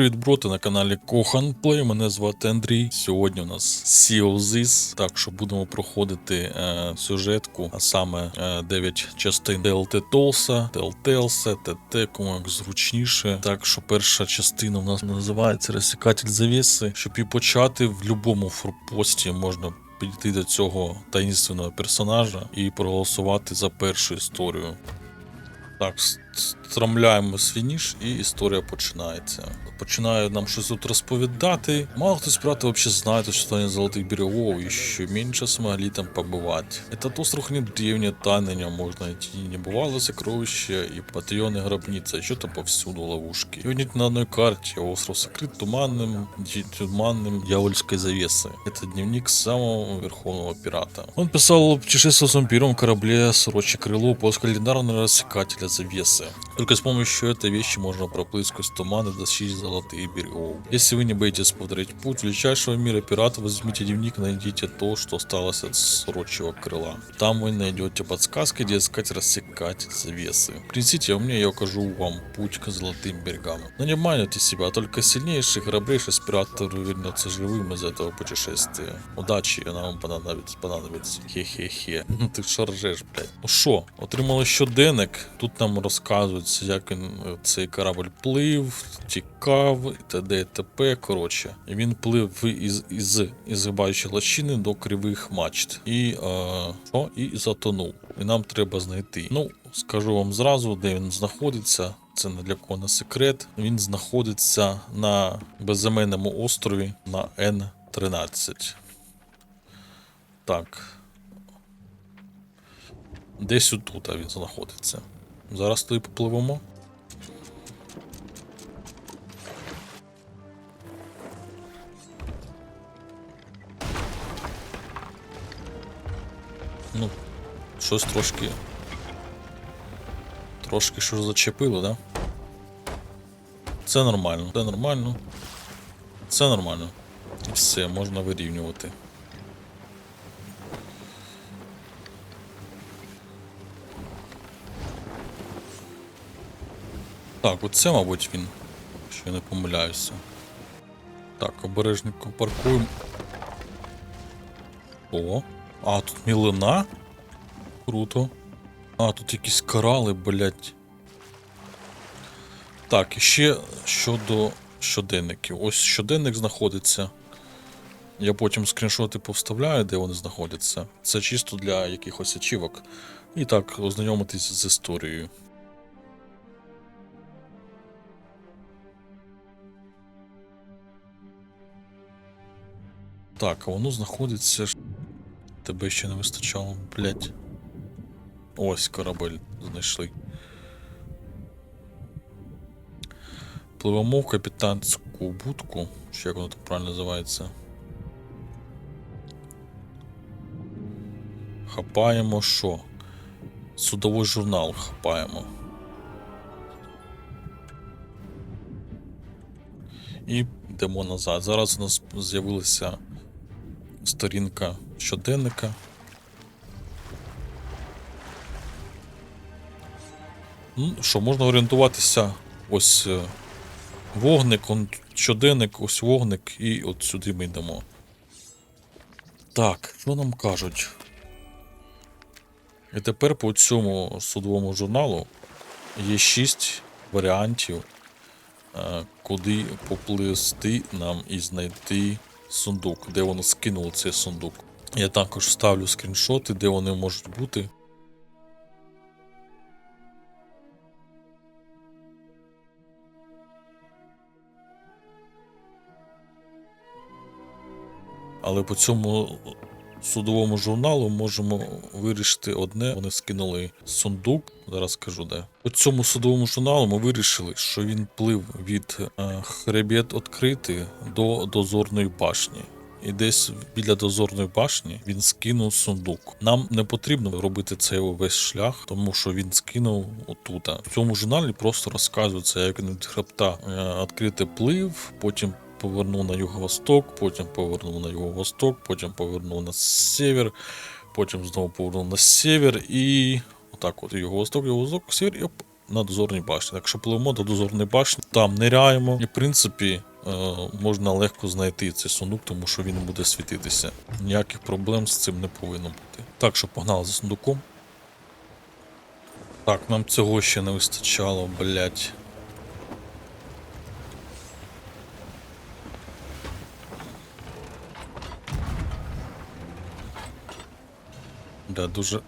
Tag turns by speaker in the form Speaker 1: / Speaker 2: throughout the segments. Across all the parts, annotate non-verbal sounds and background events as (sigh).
Speaker 1: Привіт, броти, на каналі Кохан Плей. Мене звати Андрій. Сьогодні у нас Sea of так що будемо проходити е, сюжетку, а саме е, 9 частин DLT Толса, Telltales, ТТ, кому як зручніше. Так що перша частина у нас називається Розсікатель завіси. Щоб її почати в будь-якому форпості можна підійти до цього таїнственного персонажа і проголосувати за першу історію. Так, с- стромляємо свініш, і історія починається. Починає нам щось тут розповідати. Мало хтось пираты вообще знает о существовании золотых берегов, еще меньше смогли там побывать. Этот остров хранит древние тайны, на нем можно найти небывалое сокровище и потаенные гробницы, еще там повсюду ловушки. И вот нет на одной карте, остров сокрыт туманным, ди- туманным дьявольской завесой. Это дневник самого верховного пирата. Он писал о путешествии в своем первом корабле «Сорочье крыло» после календарного рассекателя завесы. Только с помощью этой вещи можно проплыть сквозь туман и достичь золотых берегов. Если вы не боитесь повторить путь величайшего мира пирата, возьмите дневник и найдите то, что осталось от сорочьего крыла. Там вы найдете подсказки, где искать рассекатель завесы. Принесите мне, я укажу вам путь к золотым берегам. Но не обманывайте себя, только сильнейший, храбрейший из пиратов вернется живым из этого путешествия. Удачи, она вам понадобится, понадобится. Хе-хе-хе. (laughs) Що ржеш, блядь. Ну що, отримали щоденник. Тут нам розказується, як він цей корабль плив, тікав, і т.д. і т.п. Коротше. Він плив із, із, із згибаючої лощини до кривих мачт. І, е, що? і затонув. І нам треба знайти. Ну, скажу вам зразу, де він знаходиться. Це не для кого не секрет. Він знаходиться на безіменному острові на Н13. Так. Десь отут він знаходиться. Зараз туди попливемо. Ну, щось трошки. Трошки що зачепило, да? Це нормально, це нормально. Це нормально. Все, можна вирівнювати. Так, оце, мабуть, він. Якщо я не помиляюся. Так, обережненько паркуємо. О, а тут мілина. Круто. А, тут якісь корали, блять. Так, і ще щодо щоденників. Ось щоденник знаходиться. Я потім скріншоти повставляю, де вони знаходяться. Це чисто для якихось ачівок. І так, ознайомитись з історією. Так, а воно знаходиться. Тебе ще не вистачало, блять. Ось корабель знайшли. Пливемо в капітанську будку, чи як воно там правильно називається. Хапаємо що? Судовий журнал хапаємо. І йдемо назад. Зараз у нас з'явилася сторінка щоденника. Ну, що, можна орієнтуватися ось е, вогник, он щоденник, ось вогник, і от сюди ми йдемо. Так, що нам кажуть? І тепер по цьому судовому журналу є 6 варіантів, е, куди поплисти нам і знайти сундук, де воно скинуло цей сундук. Я також ставлю скріншоти, де вони можуть бути. Але по цьому судовому журналу можемо вирішити одне. Вони скинули сундук. Зараз скажу де. По цьому судовому журналу ми вирішили, що він плив від е, хребет відкритий до дозорної башні. І десь біля дозорної башні він скинув сундук. Нам не потрібно робити цей весь шлях, тому що він скинув отута. В цьому журналі просто розказується, як він від хребта е, відкрити плив, потім повернув на юго-восток, потім повернув на юго-восток, потім повернув на север, потім знову повернув на север і отак от юго-восток, юго-восток, север і оп, на дозорній башні. Якщо пливемо до дозорної башні, там ниряємо. І в принципі е, можна легко знайти цей сундук, тому що він буде світитися. Ніяких проблем з цим не повинно бути. Так що погнали за сундуком. Так, нам цього ще не вистачало, блять. Да, дуже.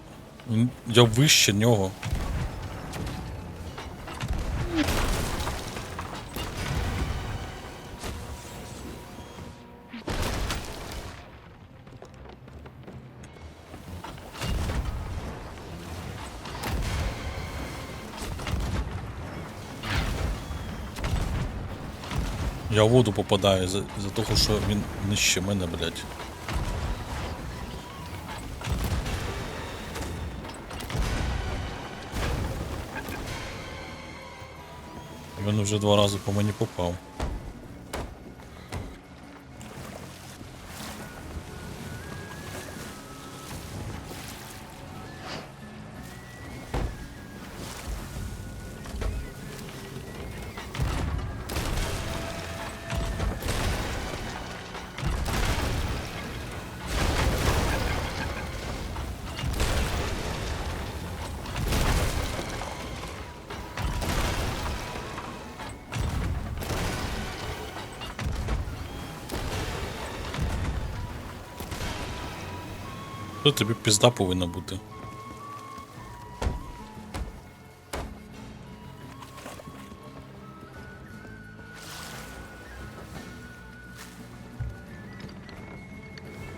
Speaker 1: Я вище нього. Я в воду попадаю за, за того, що він нижче мене, блядь. Вже два рази по мені попав. То тобі пізда повинна бути.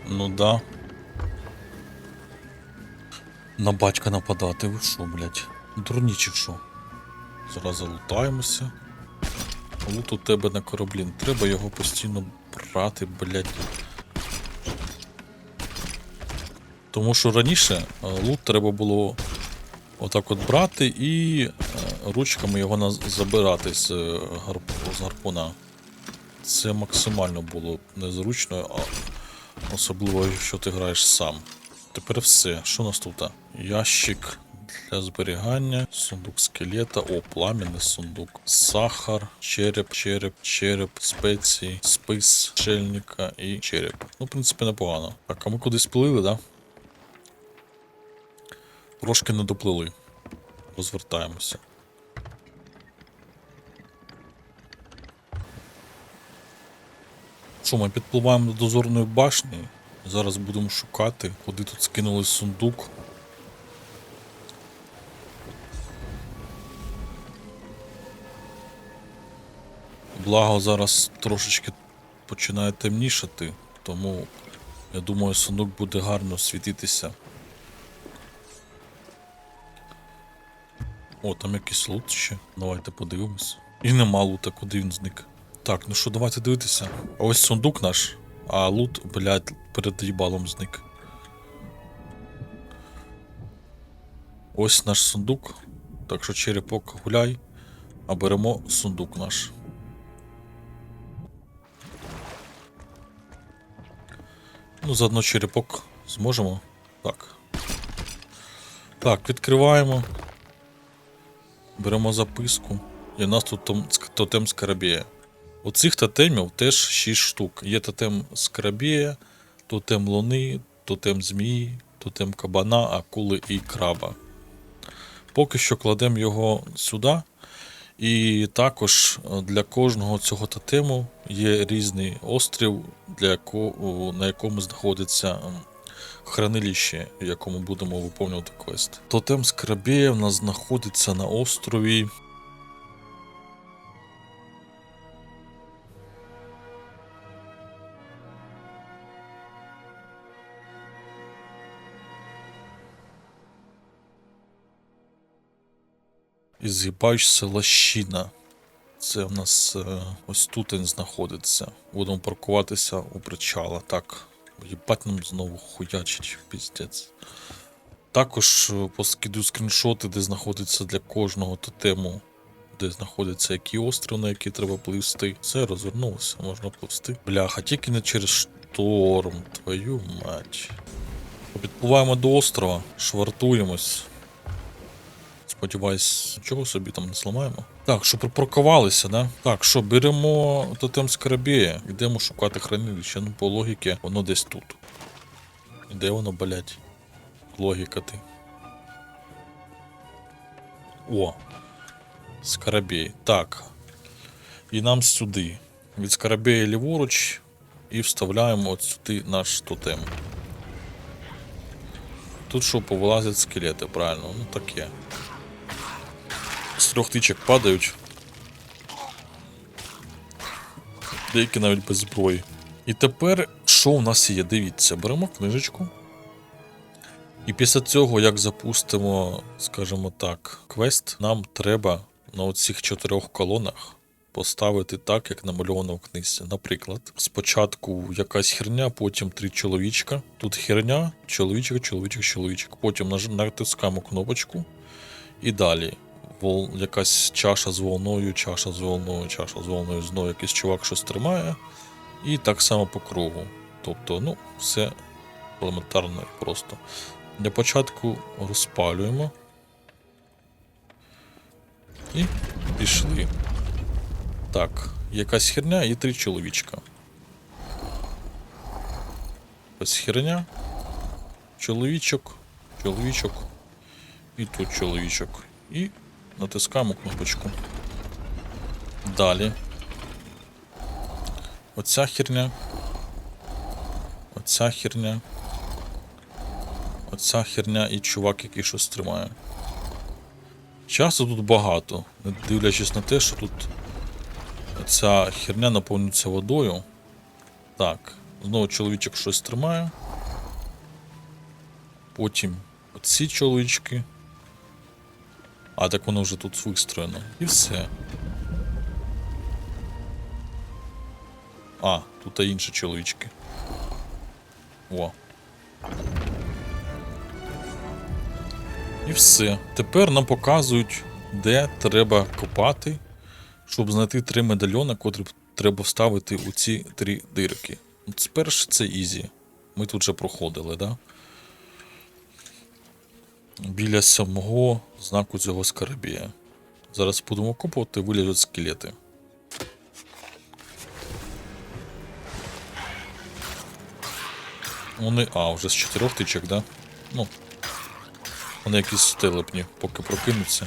Speaker 1: Ну да. На батька нападати, ви що, блядь? Дурні чи що? Зараз залутаємося. Лут у тебе на кораблі. Не Треба його постійно брати, блядь. Тому що раніше е, лут треба було отак от брати і е, ручками його забирати з, е, з гарпуна. Це максимально було незручно, а особливо, якщо ти граєш сам. Тепер все. Що у нас тут? Ящик для зберігання, сундук скелета, о, пламінний сундук, сахар, череп, череп, череп, спеції, спис, шельника і череп. Ну, в принципі, непогано. Так, а ми кудись плили, да? Трошки не доплили. Розвертаємося. Що, ми підпливаємо до дозорної башні. Зараз будемо шукати, куди тут скинули сундук. Благо зараз трошечки починає темнішати, тому я думаю, сундук буде гарно світитися. О, там якийсь лут ще. Давайте подивимось. І нема лута, куди він зник. Так, ну що, давайте дивитися. Ось сундук наш, а лут, блядь, перед їбалом зник. Ось наш сундук. Так що черепок гуляй, а беремо сундук наш. Ну, заодно черепок зможемо. Так. Так, відкриваємо. Беремо записку. І у нас тут тотем скарабія. У цих тотемів теж 6 штук. Є тотем скарабія, тотем луни, тотем змії, тотем кабана, акули і краба. Поки що кладемо його сюди. І також е, для кожного цього тотему є різний острів, для якого, на якому знаходиться хранилище, в якому будемо виповнювати квест. Тотем Скрабея в нас знаходиться на острові. І з'їбаєшся лощина. Це в нас е, ось тут він знаходиться. Будемо паркуватися у причала. Так, їбать нам знову хуячить, піздець. Також е, поскидую скріншоти, де знаходиться для кожного тотему, де знаходиться який острів, на який треба пливсти. Все, розвернулося, можна пливсти. Бляха, тільки не через шторм, твою мать. Підпливаємо до острова, швартуємось. Сподіваюсь, чого собі там не зламаємо. Так, що припаркувалися, да? Так, що беремо тотем Скарабея, йдемо шукати хранилище. Ну, по логіки, воно десь тут. І Де воно, блять? Логіка ти. О. Скарабей. Так. І нам сюди. Від Скарабея ліворуч. І вставляємо от сюди наш тотем. Тут що повилазять скелети, правильно, ну таке. Трьох тичок падають. Деякі навіть без зброї. І тепер що у нас є? Дивіться, беремо книжечку. І після цього, як запустимо, скажімо так, квест, нам треба на оцих чотирьох колонах поставити так, як намальовано в книзі. Наприклад, спочатку якась херня, потім три чоловічка. Тут херня, чоловічок, чоловічок, чоловічок. Потім натискаємо кнопочку і далі. Вол... Якась чаша з волною, чаша з волною, чаша з волною, знову якийсь чувак щось тримає. І так само по кругу. Тобто, ну, все елементарно і просто. Для початку розпалюємо. І пішли. Так, якась херня і три чоловічка. Ось херня. Чоловічок, чоловічок. І тут чоловічок. І натискаємо кнопочку. Далі. Оця херня. Оця херня. Оця херня і чувак, який щось тримає. Часу тут багато, дивлячись на те, що тут ця херня наповнюється водою. Так, знову чоловічок щось тримає. Потім оці чоловічки. А, так воно вже тут вистроєно. І все. А, тут і інші чоловічки. О. І все. Тепер нам показують, де треба копати, щоб знайти три медальйони, котрі треба вставити у ці три дирки. Спершу це ізі. Ми тут вже проходили, да? Біля самого знаку цього скарабія. Зараз будемо копати, вилізуть скелети. Вони. А, вже з чотирьох тичок, да? Ну. Вони якісь телепні, поки прокинуться.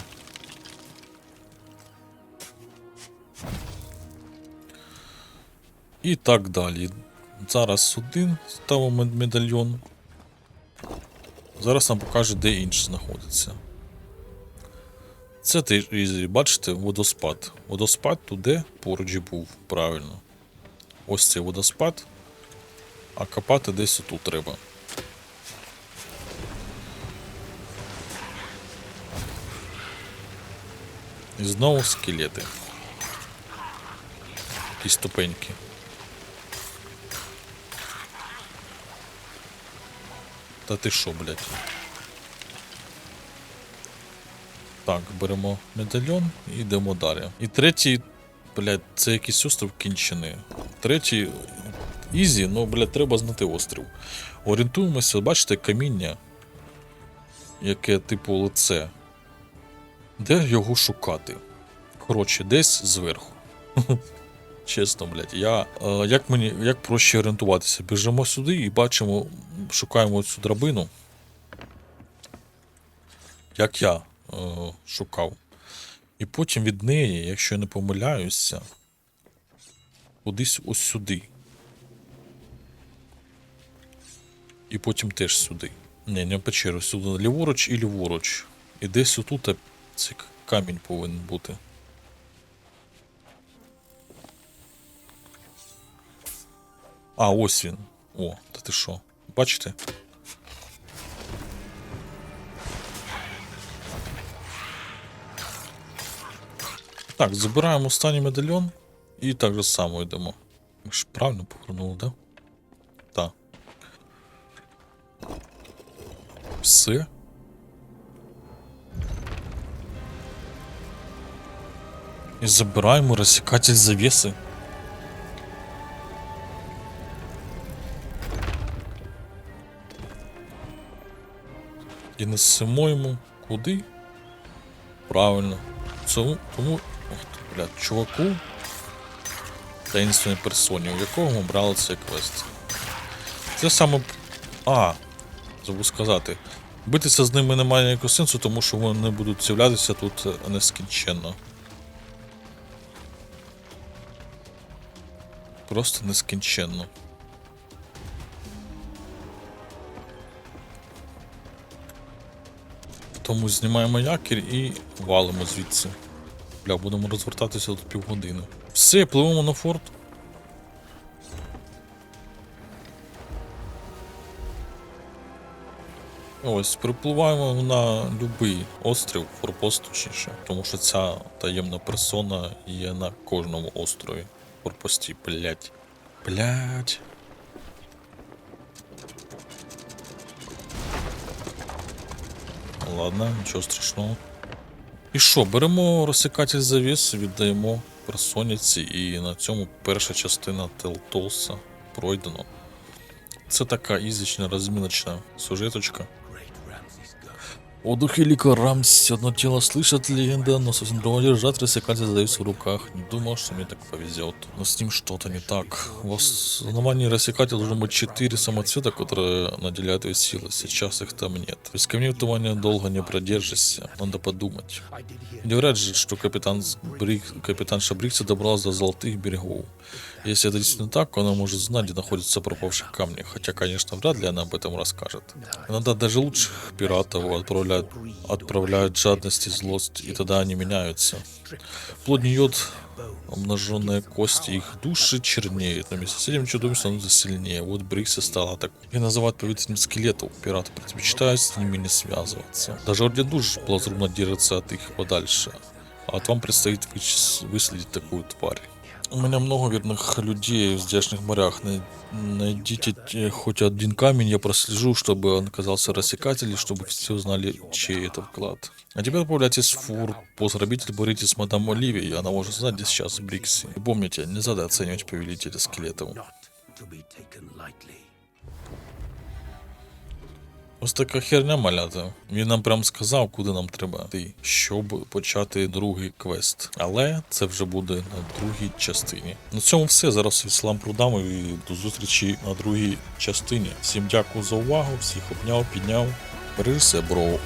Speaker 1: І так далі. Зараз один ставимо мед- медальйон. Зараз нам покаже, де інший знаходиться. Це ти, бачите, водоспад. Водоспад туди поруч був, правильно. Ось цей водоспад. А копати десь отут треба. І знову скелети. Якісь ступеньки. Та ти що, блядь? Так, беремо медальйон і йдемо далі. І третій, блядь, це якийсь остров кінчений. Третій ізі, ну, блядь, треба знати острів. Орієнтуємося, бачите, каміння, яке типу лице. Де його шукати? Коротше, десь зверху. (laughs) Чесно, блядь, я. Е, як мені як проще орієнтуватися? Біжимо сюди і бачимо, шукаємо цю драбину. Як я е, шукав. І потім від неї, якщо я не помиляюся, кудись ось сюди. І потім теж сюди. Не, не печеру, сюди ліворуч і ліворуч. І десь отут цей камінь повинен бути. А, ось він. О, та ти що? Бачите? Так, забираємо останній медальйон і так же само йдемо. Ми ж правильно повернули, да? Так. Все. І забираємо розсікатель завіси. І несемо йому куди? Правильно. Цьому, тому, ох ти, блядь, чуваку, таїнственній персоні, у якого ми брали цей квест. Це саме. А, забув сказати. Битися з ними немає ніякого сенсу, тому що вони будуть з'являтися тут е, нескінченно. Просто нескінченно. Тому знімаємо якір і валимо звідси. Бля, будемо розвертатися тут півгодини. Все, пливемо на форт. Ось, припливаємо на будь-який острів, форпост точніше, тому що ця таємна персона є на кожному острові. Форпості, блять. Блять. Ладно, нічого страшного. І що, беремо розсікатель завіс, віддаємо персоніці, і на цьому перша частина Телтолса пройдено. Це така ізична розміночна сюжеточка. О духе Лика Рамси, одно тело слышит легенда, но совсем другое держать рассекатель завис в руках. Не думал, что мне так повезет. Но с ним что-то не так. В основании рассекателя должно быть четыре самоцвета, которые наделяют ее силой. Сейчас их там нет. Без камней в тумане долго не продержишься. Надо подумать. Не говорят же, что капитан Брик, капитанша Брикса добралась до золотых берегов. Если это действительно так, она может знать, где находятся пропавшие камни. Хотя, конечно, вряд ли она об этом расскажет. Иногда даже лучших пиратов отправляют, отправляют жадность и злость, и тогда они меняются. Плод йод, обнаженные кости, их души чернеют, но вместе с этим чудовищ становится сильнее. Вот Брикси стала так. И называют повелителем скелетов. Пираты предпочитают с ними не связываться. Даже Орден Душ плазрумно держится от их подальше. А вот вам предстоит вычис- выследить такую тварь. У меня много верных людей в здешних морях. Най- Найдите те- хоть один камень, я прослежу, чтобы он оказался рассекателем, чтобы все узнали, чей это вклад. А теперь отправляйтесь в фур. Постграбитель боритесь с мадам Оливией, она может знать, где сейчас Брикси. И помните, нельзя оценивать повелителя скелетов. Ось така херня малята. Він нам прям сказав, куди нам треба йти, щоб почати другий квест. Але це вже буде на другій частині. На цьому все. Зараз іслам продам і до зустрічі на другій частині. Всім дякую за увагу, всіх обняв, підняв. Бери себе, бро.